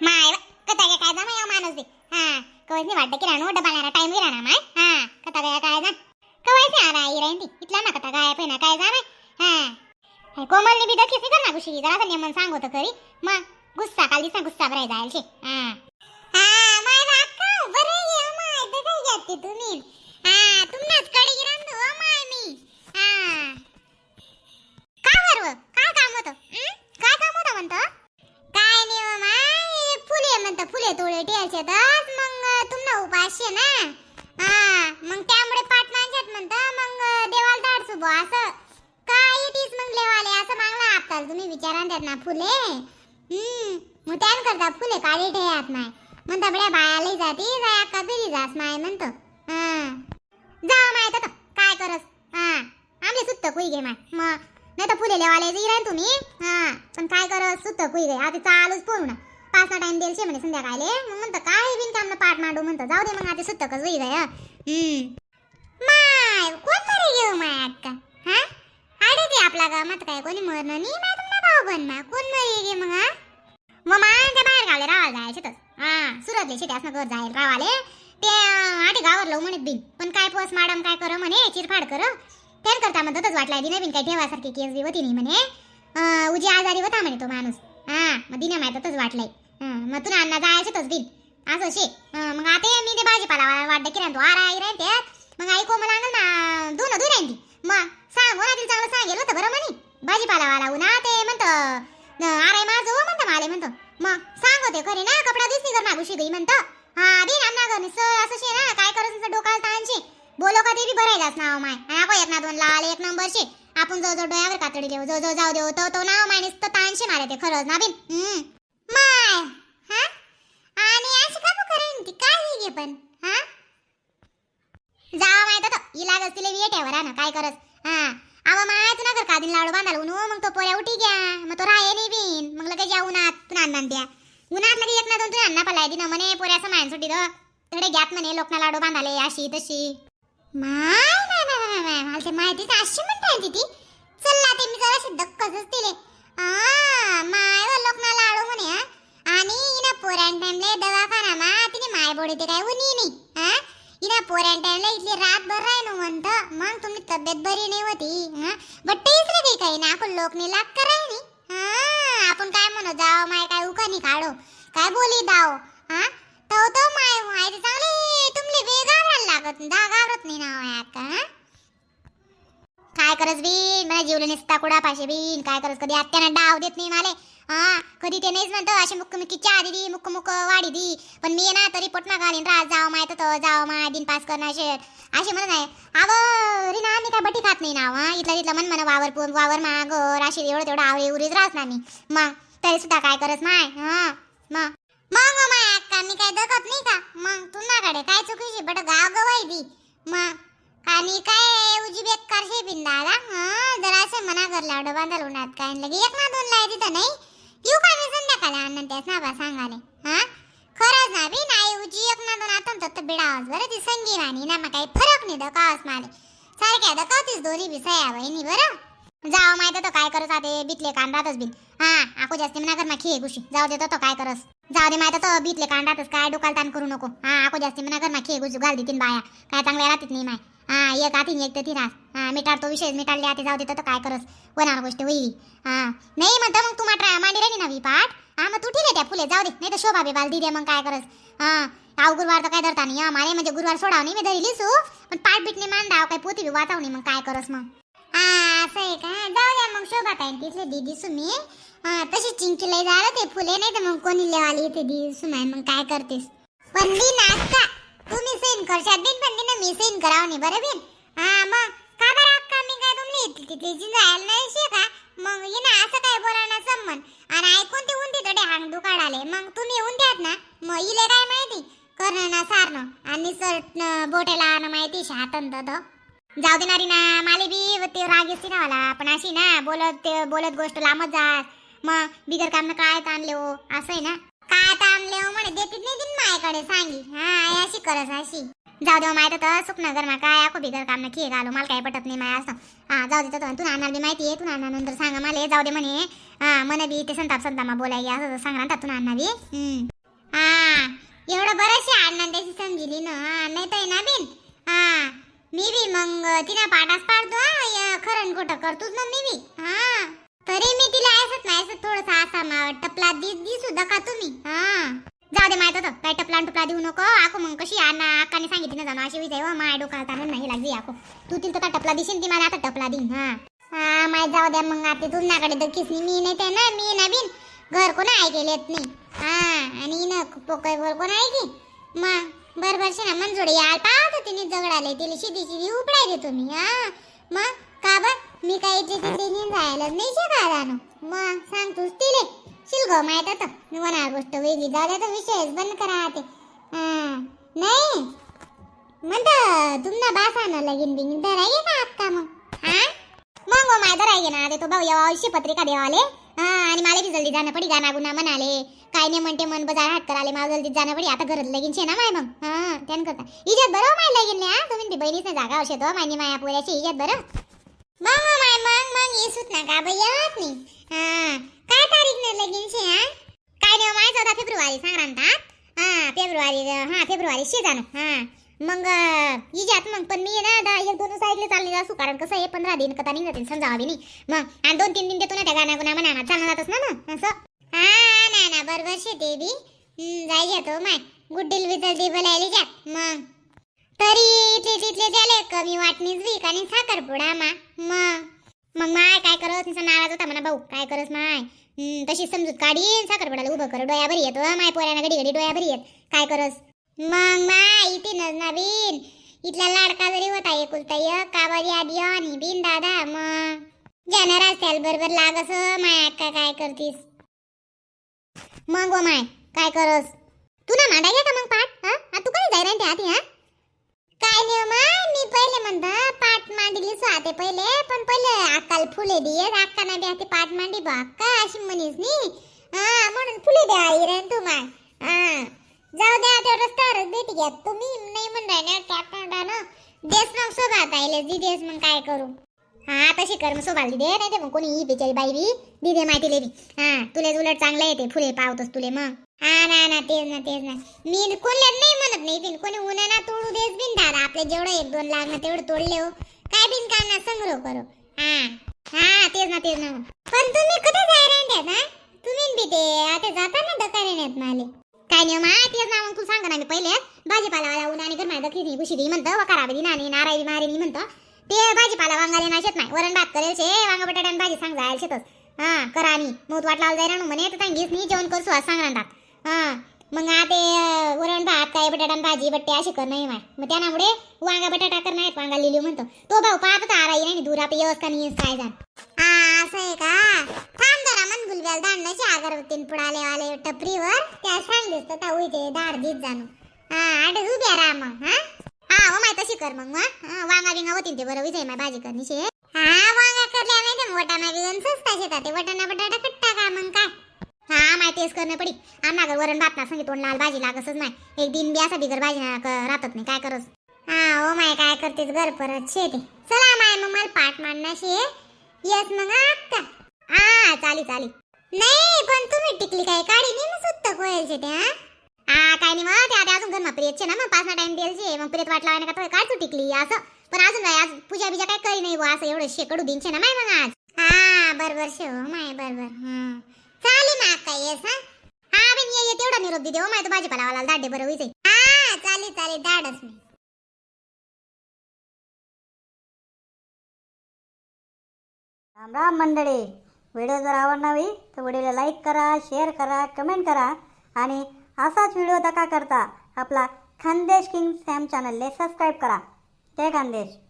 माय वाटतं की राणू डबा टाइम गेला ना माय. हा कथा काय काय जा. कवच नाही ती. इथला ना कथा काय पण काय जा माय हा. हे बी दखीस कर ना गुशी जरा नेमन सांग होतं करी मग गुस्सा काल दिसा गुस्सा भराय जायला छे हा. दे जाते तुम्ही? हा तुमनाच कडे गिराम दो हो, माय मी. हा. का बरं काय काम होतं? हं? काय काम होतं म्हणतं? काय नाही हो माय फुले म्हणतं फुले तोळे ठेवायचे तर. मग तुम्हाला उपाशी ना? हा मग त्यामुळे पाठ मांजत म्हणतं मग देवाला दाड सुबो असं. काय येतीस मग लेवाले असं मागला आपल्याला तुम्ही विचारा त्यात ना फुले. हम्म मग त्यान करता फुले काढी ठेयात माय म्हणता बड्या बायाला जाती जाया कबीरी जास माय म्हणतो. जा माय तर काय करस? हा. आमले सुत्त कुई घे माय. मग नाही तर फुले लेवाले राहील तुम्ही. हा. पण काय करस? सुत्त कुई घे. आता चालूच पूर्ण ना पाच टाइम देईल शे म्हणे संध्याकाळले. मग म्हणतं काय बिन काम पाठ मांडू? म्हणतं जाऊ दे मग आता सुत्त कस होई जाय माय कोण मरे घेऊ हो माय अक्का? हा? आडे ते आपला गावात काय कोणी मरणं नाही माय तुम्हाला भाऊ बन माय. कोण मरे गे मग मग मग माझ्या बाहेर गावले रावाला जायचे तर. हा. सुरतले शेती असं घर जाईल रावाले. ते म्हणे गावर बिन. पण काय पोस मॅडम काय कर म्हणे चिरफाड कर. त्यान करता मग वाटलाय दिना बिन काय ठेवासारखी केस बी होती नाही म्हणे. उजी आजारी होता म्हणे तो माणूस. हा मग दिना माय तसंच वाटलंय. मग तुला अण्णा जायचे तच बिन. असं शे. मग आता मी ते भाजीपाला वाटत की तो. आरा आई राहते मग आई कोमल आणलं ना दोन दूर राहते मग सांग ना तिला चांगलं सांगेल होतं बरं म्हणे. भाजीपालावाला उन्हा ते म्हणतं. आराय माझं हो म्हणतं माले म्हणतं. मग सांग होते खरे ना कपडा दिसली कर मागुशी गई म्हणतं. हा बिन अण्णा घर असं शे ना काय करत डोकाल ताणशे बोलो का ते बी भरायलाच नाव माय. हा को एक ना दोन लाल एक नंबर शे. आपण जो जो डोळ्यावर कातडी देऊ जो जो जाऊ देऊ तो तो नाव माय नुसतं ताणशे मारे ते खरंच ना बिन? माय हा? आणि अशी का करेन ती? काय घे पण हा? जावा माहीत होतं हिला तिला वेट्यावर ना काय करस? हा. आवा माय तुला कर कादीन लाडू बांधाल उनो मग तो पोऱ्या उठी घ्या मग तो राहे नाही बिन. मग लगेच या उन्हात तुला अन्नान द्या. उन्हात लगे एक ना दोन तुझ्या अण्णा पलाय दिन. म्हणे पोऱ्याचं मायन सुटी द. तिकडे घ्यात म्हणे लोकना लाडू बांधाले अशी तशी. माय माय माय माय माय मला ते अशी म्हणताय ती. चल्ला ते मी जराशी धक्कच दिले माय व लोकना लाडू म्हणे आणि इना पोऱ्यान टाइमले दवाखाना मा तिने माय बोडी ते काय उनी नाही हा. इना पोऱ्यान टाइमला इथली रातभर नो म्हणतं. मग तुम्ही तब्येत बरी नाही होती हा. बट तेच रे काही ना आपण लोक नाही लाग करायनी. हा आपण काय म्हणू जाव माय काय उकानी काढो. काय बोली दाव हा? तो तो माय माय ते चांगले तुमले बे घाबरायला लागत दा घाबरत नाही ना माय अक्का काय करस बीन मला जीवले नसता कुडा पाशे बीन काय करस कधी आत्यानं डाव देत नाही माले. हा कधी ते नाहीच म्हणतो अशी मुक्क मुक्की चहा दिली मुक्क मुक्क वाढी दी. पण मी ना तरी पोटमा घालीन राज जाव माय तर जाव माय दिन पास करणार शेर अशी म्हणत आहे. अव रीना मी काय बटी खात नाही ना हा? इथलं तिथलं मन मन वावर वावर मा घर अशी एवढं तेवढं आवळे उरीच राहत ना मी. मग तरी सुद्धा काय करत माय हा? मग मग माय अक्का मी काय दखत नाही का? मग तुमच्याकडे काय चुकीची बट गाव गवाई दी. मग आणि काय उजी बेकार शे बिंदाला हा? जरा असे मना कर लावडं बांधाल उन्हात काय? लगे एक ना दोन लाय तिथं नाही? येऊ का मी संध्याकाळी अन्न त्याच ना बा सांगाले. हा? खरंच ना बी नाही उजी एक ना दोन आता तर बिडावस बरं ती संगीवानी ना मग काही फरक नाही दकावस माले. सारख्या दकावतीस दोन्ही बी सया बहिणी बरं. जाव माहीत होतं काय करत आते बितले कांदातच बिन हा आको जास्ती मना कर ना खिये गुशी. जाऊ देतो तो काय करस. जाऊ दे माहीत होतं बितले कांदातच काय डोकाल ताण करू नको. हा आको जास्त मना कर ना खिये गुशी घाल देतीन बाया. काय चांगल्या राहतीत नाही माय. हा एक आतीन एक तर ती हा मिटाड विषय मिटाडले आते जाऊ देतो तर काय करस? होणार गोष्ट होईल. हा. नाही म्हणतो मग तू मात्र मांडी राहिली नवी पाठ? हा मग तू आहे त्या फुले जाऊ दे. नाही तर शोभा बेबाल दिदे मग काय करस? हा. आव गुरुवार तर काय धरता नाही हा. मारे म्हणजे गुरुवार सोडाव नाही मी धरी लिसू पण पाठ बिटने मांडाव काय पोती बी वाचाव नाही मग काय करस मग? हा असं आहे का? जाऊ द्या मग शोभा ताई तिथले दीदी सुमी हा तशी चिंकीला झालं ते फुले नाही तर मग कोणी लेवाली ते दिदी सुमाय मग काय करतेस? पण बी नाचका तुम्ही सेन करशात बिन पण बिन कराव नाही बरं बिन हा मग का बरं अक्का मी काय तुमली तिथली जायला नाही शे का? मग ये ना असं काय बोला ना संबंध आणि ऐकून ते उंदी तडे हांग दुकाड आले मग तुम्ही येऊन द्यात ना. मग इले काय माहिती? करणं ना सारणं आणि सर बोटेला ना माहिती हातन तर जाऊ देणारी ना माले बी ते राग येते ना मला पण अशी ना बोलत ते बोलत गोष्ट लांबच जात मग बिगर काम काय ताणले हो? असं आहे ना. काय ताणले हो म्हणे? देतीत नाही दिन माझ्याकडे सांगी. हा अशी करस अशी. जाऊ देव हो, माहीत तर सुखनगर घर मा काय आखो बिगर काम नक्की घालू. मला काय पटत नाही माया असं. हा जाऊ दे तर तू नाना बी माहिती आहे तू नाना नंतर सांगा मला. जाऊ दे म्हणे. हा मन बी ते संताप संतामा बोलाय असं सांगा ना तू नाना बी. हा एवढं बरंच अण्णा त्याची समजिली ना. नाही तर ना बिन. हा मी बी मग तिला पाठास पाडतो खरण या खोटं करतोच ना मी बी. हा तरी मी तिला ऐसत नाही ऐसत थोडस असा मा- टपला दिस दिसू दका तुम्ही हा. जाऊ दे माहीत होतं. काय टपला टपला देऊ नको. आको मग कशी आणा आकाने सांगितली ना जाणं. अशी विजय हो. माय डोका ताणून नाही लागली आको तू तिला तर टपला दिशील ती मला? आता टपला देईन हा. हा माय जाऊ द्या मग आता. तुझ्याकडे तर किसनी मी नाही ते ना मी ना बिन घर कोण ऐकलेत नाही. हा आणि न पोकळ बोल कोण ऐकी मग बरोबर शे ना मनजोडे याल. पाहत तिने जगडाले. तिला शिदी शिदी उपडायचे तुम्ही हा. मग का बर? मी काही तिथे तिने जायलाच नाही शिकायला मग सांग तूच तिले. शिलगाव माहीत होतं मी म्हणा गोष्ट वेगळी. जाऊ द्या तर विषयच बंद करा ते हा. नाही. म्हणतं तुम्हाला बासानं लगीन बिगीन धराय का आत्ता मग? हा? मग मग माय धराय ना. ते तो भाऊ यावा अवश्य पत्रिका देवाले. हा आणि मला बी जल्दी जाणं पडी गाणा गुन्हा म्हणाले. काय नाही म्हणते मन बजार हात कराले. मला जल्दी जाणं पडी. आता घरात लगीन छे ना माय मग? हा त्यान करता इजात बरं हो माय लगीन हा? तुम्ही ती बहिणीच नाही जागा औषध हो, मायनी माया पोऱ्याची इजात बरं? मग मग माय मग मग येसूत ना का बाई येत नाही. हा काय तारीख नाही लगीन शे हा? काय नाही माय चौदा फेब्रुवारी सांगतात हा फेब्रुवारी हा फेब्रुवारी शे जाणं हा. मग इजात मग पण मी ना दा एक दोन ऐकले चालले असू कारण कसं आहे पंधरा दिन कथा निघते समजावा बी नाही. मग आणि दोन तीन दिन देतो ना त्या गाण्या गुन्हा म्हणा चालणारच ना ना असं. हा ना ना बरोबर शे ते बी. हम्म, जाय घेतो माय. विदल बिदल बोलायला जात मग. तरी इथले तिथले झाले कमी वाटणीच वीक आणि साखरपुडा मा. मग मग माय काय करत? तिचा नाराज होता म्हणा भाऊ. काय करस माय? तशी समजूत काढीन साखरपुड्याला उभं कर. डोया भरी येतो माय पोऱ्यानं घडी घडी डोया भरी येत. काय करस? मग माय इथे नवीन. इथला लाडका जरी होता एकुलता एक काबारी आधी आणि बिन दादा मग ज्यानं रस्त्याला बरोबर लागस माय अक्का काय करतीस? मग ओ माय काय करस? तू ना मांडा घे का मग पाठ हा? तू कधी जाय रे आधी हा? काय मी पहिले म्हणता स्वाते पहिले पण पहिले फुले दिये अक्का बी आता पाठ मांडी बा अक्का अशी म्हणीस नी. हा म्हणून फुले द्या आई तू माय हा जाऊ द्या त्या रस्त्यावरच भेटी घ्या. तुम्ही नाही म्हण टाटा ना देस मग सोबत आले दी देस मग काय करू? हा तशी कर मग सोबाल दे नाही ते मग कोणी ही बिचारी बाई बी दिदे माहिती लेबी हा तुले उलट चांगलं येते फुले पावतस तुले मग. हा ना ना तेच ना तेच ना. मी कोणल्यात नाही म्हणत नाही बिन कोणी उन्हा ना तोडू देस बिन दादा. आपले जेवढं एक दोन लाख ना तेवढं तोडले हो. काय बिन काम ना संग्रह करो हो. हा हा तेच ना तेच ना हो. पण तुम्ही कुठे जाय रेंट्यात ना तुम्ही बी ते आता जाता ना दकाने माले. काय नाही मा तेच ना मग तू सांगा ना मी पहिले. भाजीपाला लावून आणि घर माझ्या दखली गुशी दी म्हणतं वकारा बी नाणी नारायणी मारेनी म्हणतं. ते भाजीपाला वांगाले ना शेत नाही. वरण भात करेल शे. वांगा बटाटा आणि भाजी सांग जायला शेतच. हा करा आणि. मूत वाट लावलं जाईल म्हणे. तर सांगीस नी जेवण कर सुवास सांग राहतात हा मग आता ते वरण भात काय बटाटा आणि भाजी बट्टे अशी कर नाही माय. मग त्यामुळे वांगा बटाटा कर नाहीत वांगा लिहिली म्हणतो. तो भाऊ पाहत होता आराई नाही दूर आपली व्यवस्था नाही काय जाण असं आहे का? थांब जरा मन गुलब्याल दांडण्याची अगरबत्तीन पुढाले वाले टपरीवर. त्या सांगलीस तर ताऊ दाढ दाड दीत जाणू. हा आठ उभ्या राहा मग हा? तशी कर मग हा? वांगा बिंगा होतीन ते बरं विजय माय भाजी करणी हा वांगा करल्या नाही ते वटाणा बिगन सस्ता शेतात ते वटाणा बटाटा कट्टा का मग काय? हा माय तेच करणं पडी. आम्हाला वरण भात ना सांगितलं लाल भाजी लागसच नाही. एक दिन बी असा बिगर भाजी ना राहतच नाही काय करस? हा ओ माय काय करतेस घर परत शे ते चला माय मग मला पाठ मांडणं शे. येस मग आत्ता. हा चाली चाली. नाही पण तुम्ही टिकली काय काढी नाही मग सुत्त कोयल शेते हा? हा काय नाही मग ते आता अजून घर प्रियचे ना मग पाच ना टाइम द्यायचे मग प्रियत वाट लावायला का काय तू टिकली असं? पण अजून काय आज पूजा बिजा काय करी नाही बुवा असं एवढं शेकडू दिनचे ना माय मग आज. हा बरोबर शे हो माय बरोबर हं. चालेल ना काय येस हा. हा बिन ये ये तेवढा निरोप दे हो माय तो भाजीपालावाला दाडे बरं होईचे. हा चालेल चालेल दाडच मी. राम राम मंडळी. व्हिडिओ जर आवडला तर व्हिडिओला लाईक करा शेअर करा कमेंट करा. आणि असाच व्हिडिओ दका करता. आपला खानदेश किंग सॅम चॅनलले सबस्क्राईब करा. जय खानदेश.